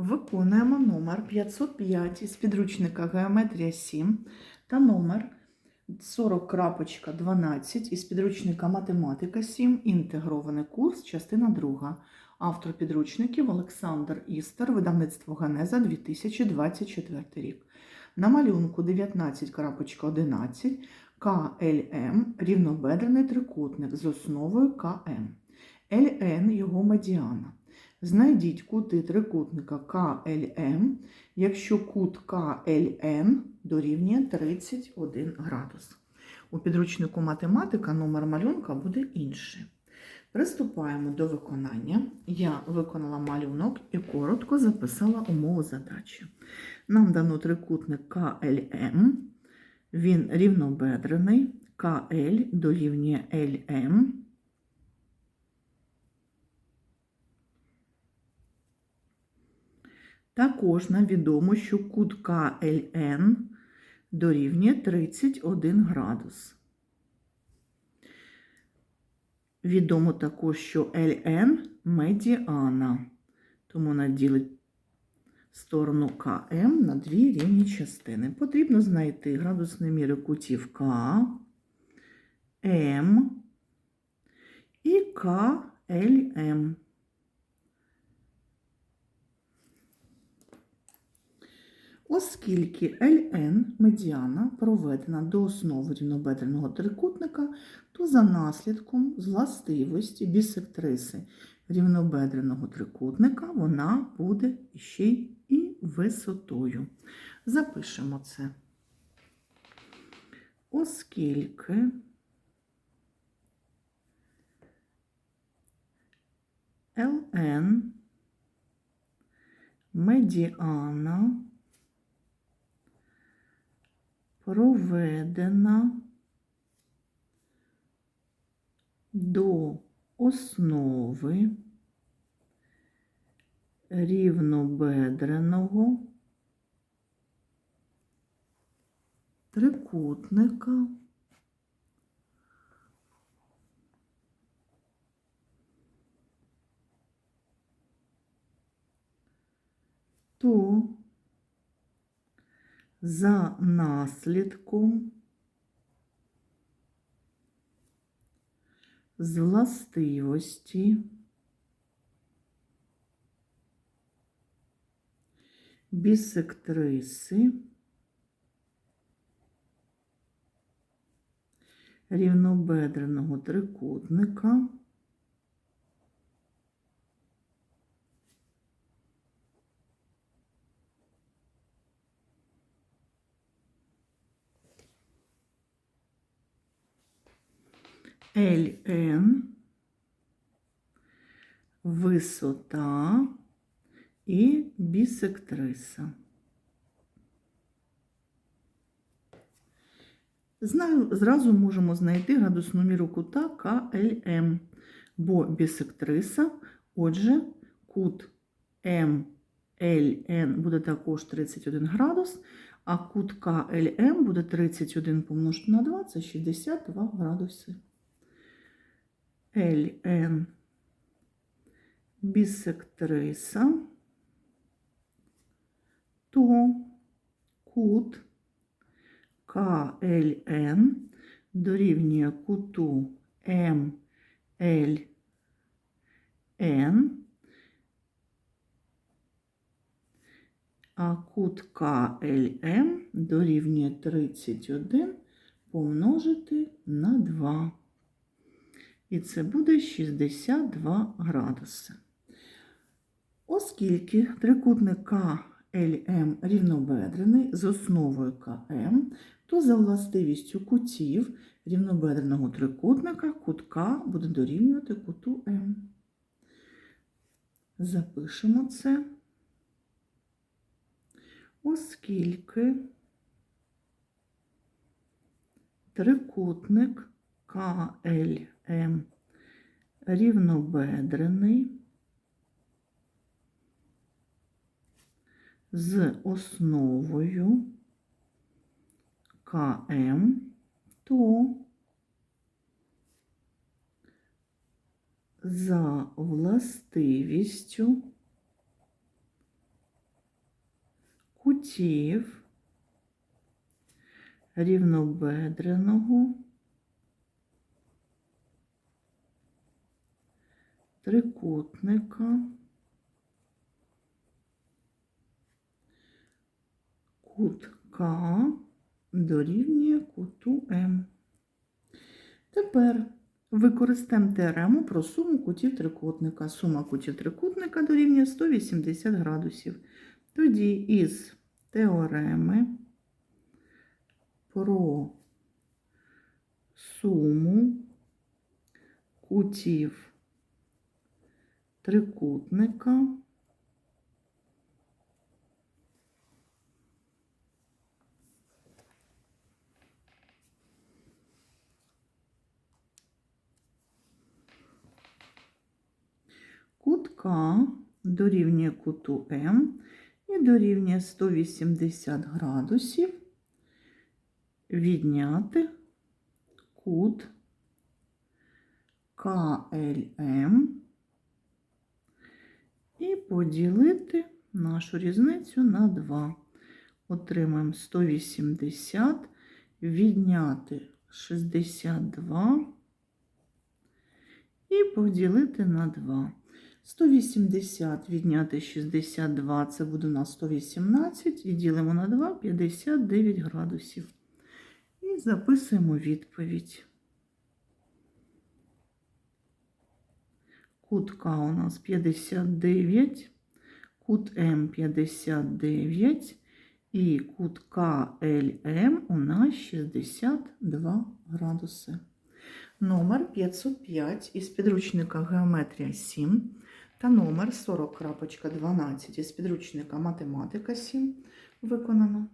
Виконуємо номер 505 із підручника Геометрія 7 та номер 40.12 із підручника Математика 7, інтегрований курс, частина 2. Автор підручників Олександр Істер, видавництво Ганеза 2024 рік. На малюнку 19.11 КЛМ рівнобедрений трикутник з основою КМ. ЛН його медіана. Знайдіть кути трикутника КЛМ, якщо кут КЛН дорівнює 31 градус. У підручнику математика номер малюнка буде інший. Приступаємо до виконання. Я виконала малюнок і коротко записала умову задачі. Нам дано трикутник КЛМ, він рівнобедрений, КЛ дорівнює ЛМ. Також нам відомо, що кут КЛН дорівнює 31 градус. Відомо також, що ЛН медіана, тому наділить сторону КМ на дві рівні частини. Потрібно знайти градусні міри кутів К, М і КЛМ. Оскільки ЛН медіана проведена до основи рівнобедреного трикутника, то за наслідком з властивості бісектриси рівнобедреного трикутника вона буде ще й і висотою. Запишемо це. Оскільки ЛН медіана проведена до основи рівнобедреного трикутника. То за наслідком з властивості бісектриси рівнобедреного трикутника ЛН, висота і бісектриса. Знаю, зразу можемо знайти градусну міру кута КЛМ, бо бісектриса, отже, кут МЛН буде також 31 градус, а кут КЛМ буде 31 помножити на 2, це 62 градуси. ЛН бісектриса, то. Кут. КЛН дорівнює куту МЛН, а кут КЛМ дорівнює 31 помножити на 2 і це буде 62 градуси. Оскільки трикутник КЛМ рівнобедрений з основою КМ, то за властивістю кутів рівнобедреного трикутника кут К буде дорівнювати куту М. Запишемо це, оскільки трикутник КЛМ рівнобедрений. З основою. КМ, то. За властивістю кутів рівнобедреного трикутника кут К дорівнює куту М. Тепер використаємо теорему про суму кутів трикутника. Сума кутів трикутника дорівнює 180 градусів. Тоді із теореми про суму кутів трикутника. Кут К дорівнює куту М і дорівнює 180 градусів відняти кут КЛМ поділити нашу різницю на 2. Отримаємо 180, відняти 62 і поділити на 2. 180 відняти 62 це буде у нас 118 і ділимо на 2 59 градусів. І записуємо відповідь. Кут К у нас 59, кут М 59 і кут КЛМ у нас 62 градуси. Номер 505 із підручника Геометрія 7 та номер 40.12 із підручника Математика 7 виконано.